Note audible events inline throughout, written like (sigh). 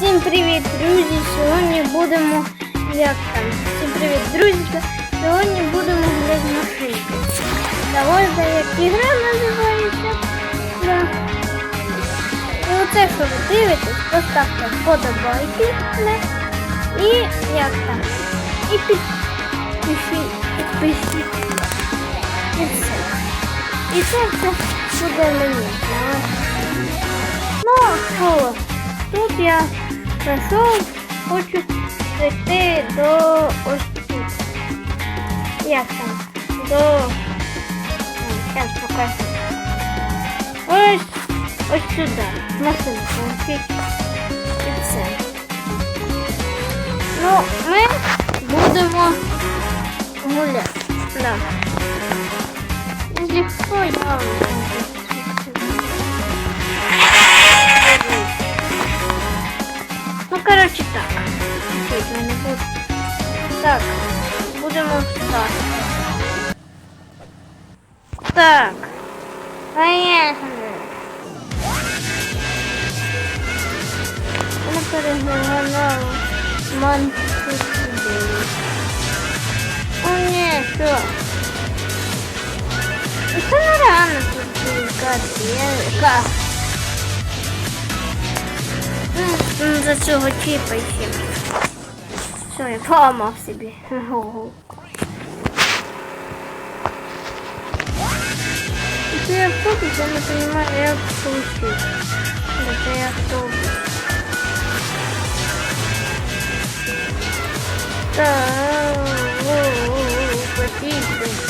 Всім привіт, друзі! Сьогодні будемо. Як там? Всім привіт, друзі! Сьогодні будемо грати в машинки. За як гра називається. Да. І оце, що ви дивитесь, поставте вподобайки. І як там? І підпишіть. Підпишіть. І все. І це все буде мені. Ну? Тут я прийшов, хочу прийти до ось тут. Як там? До. Зараз покажу. Ось ось сюди. Получить. І все. Ну, ми будемо гуляти. Да. Легко я Поехали. Вона переглянала манку сюди. О, ні, що? Це нереально тут капець. М, За цього чіпа ще. Все, я поламав собі estou dizendo que não é sushi. Não é sushi. Tá, vou, vou, vou, vou,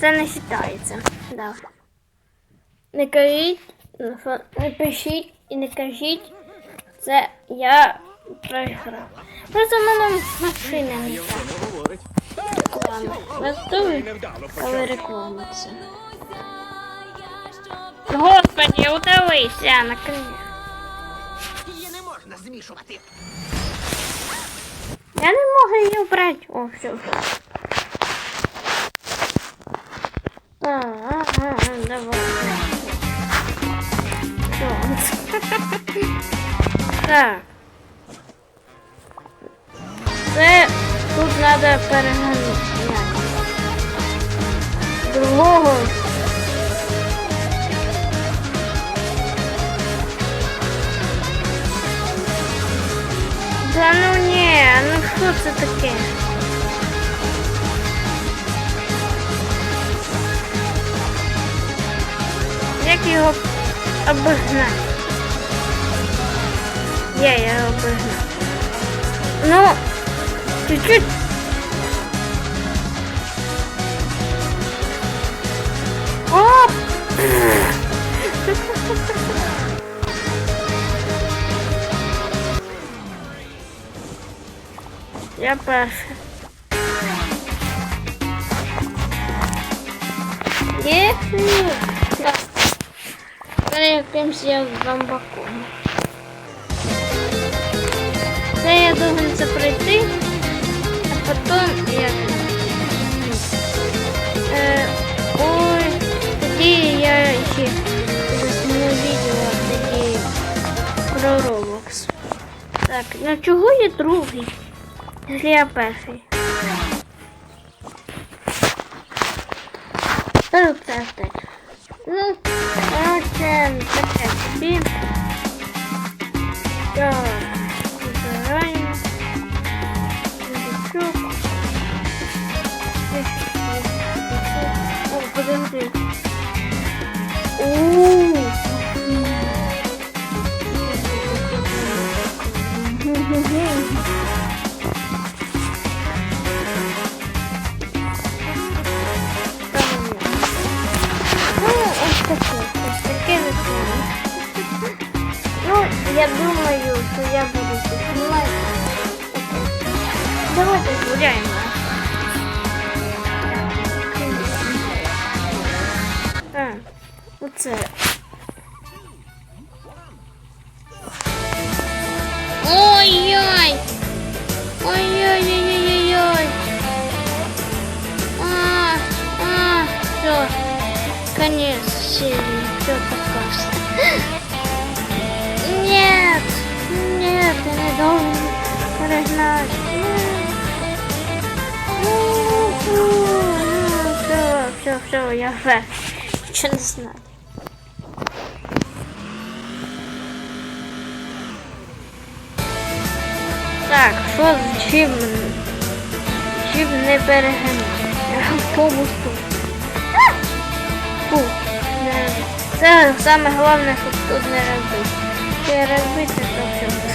Це не вважається. Да. Не кажіть, не пишіть і не кажіть, це я програв. Просто мене машина не так. Реклама. Готові? Але реклама це. Господи, удалися наконец. Її не можна змішувати. Я не можу її брати. О, все. А, а, а, давай. Все. (laughs) Так. Це тут треба переганяти. Другого. Да ну ні, ну що це таке? Як його обігнати? Я його обігнав. Ну, чуть-чуть. Я перша. Є? Так. Перекимся в бамбаком. Це я должен це пройти, а потім я... Е, ой, тоді я ще засніму відео тоді про Roblox. Так, ну чого я другий? Desliga a peça. Não testa. Não testa. Bip. Podemos ver. Що я буду тут знімати. Давайте згуляємо. А, оце. Все, все, все, я вже нічого не знаю. Так, що з чим? Чим не тут. А! Фу. Це саме головне, щоб тут не розбити. Якщо я розбити, то все.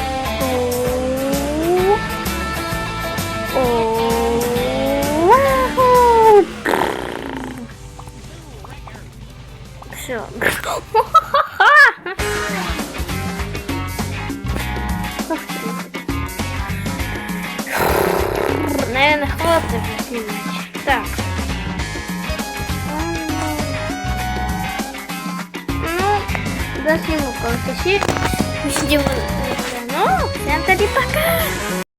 наверное, хватит снимать. Так. Ну, до следующего серии. Мы сидим в Ну, всем тогда пока!